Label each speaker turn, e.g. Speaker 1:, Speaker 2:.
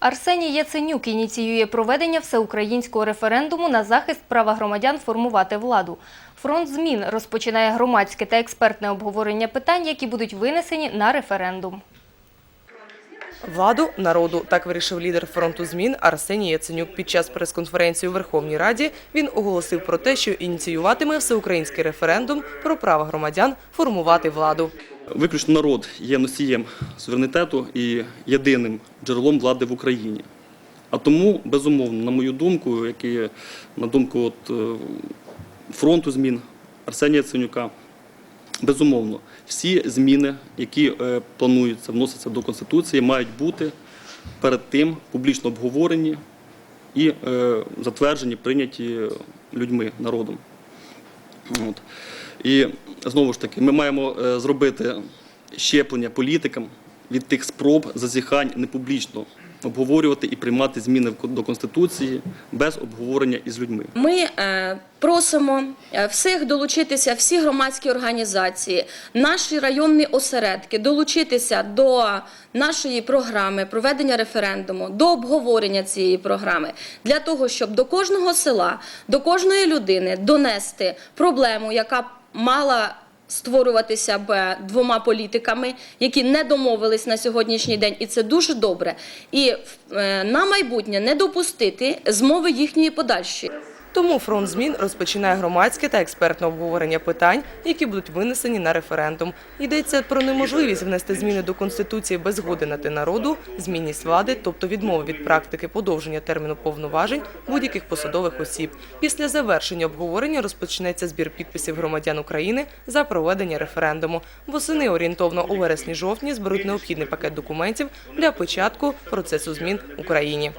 Speaker 1: Арсеній Яценюк ініціює проведення всеукраїнського референдуму на захист права громадян формувати владу. Фронт змін розпочинає громадське та експертне обговорення питань, які будуть винесені на референдум.
Speaker 2: Владу народу так вирішив лідер фронту змін Арсеній Яценюк. Під час прес-конференції у Верховній Раді він оголосив про те, що ініціюватиме всеукраїнський референдум про право громадян формувати владу.
Speaker 3: Виключно народ є носієм суверенітету і єдиним джерелом влади в Україні. А тому, безумовно, на мою думку, як і на думку от, е, фронту змін Арсенія Ценюка, безумовно, всі зміни, які е, плануються, вносяться до Конституції, мають бути перед тим публічно обговорені і е, затверджені, прийняті людьми, народом. От. І знову ж таки, ми маємо е, зробити щеплення політикам від тих спроб зазіхань непублічно обговорювати і приймати зміни до Конституції без обговорення із людьми.
Speaker 4: Ми е, просимо е, всіх долучитися, всі громадські організації, наші районні осередки, долучитися до нашої програми проведення референдуму, до обговорення цієї програми, для того, щоб до кожного села, до кожної людини донести проблему, яка мала створюватися б двома політиками, які не домовились на сьогоднішній день, і це дуже добре. І е, на майбутнє не допустити змови їхньої подальшої.
Speaker 2: Тому фронт змін розпочинає громадське та експертне обговорення питань, які будуть винесені на референдум. Йдеться про неможливість внести зміни до конституції без згоди на те народу, змінність влади, тобто відмови від практики подовження терміну повноважень будь-яких посадових осіб. Після завершення обговорення розпочнеться збір підписів громадян України за проведення референдуму. Восени орієнтовно у вересні-жовтні зберуть необхідний пакет документів для початку процесу змін в Україні.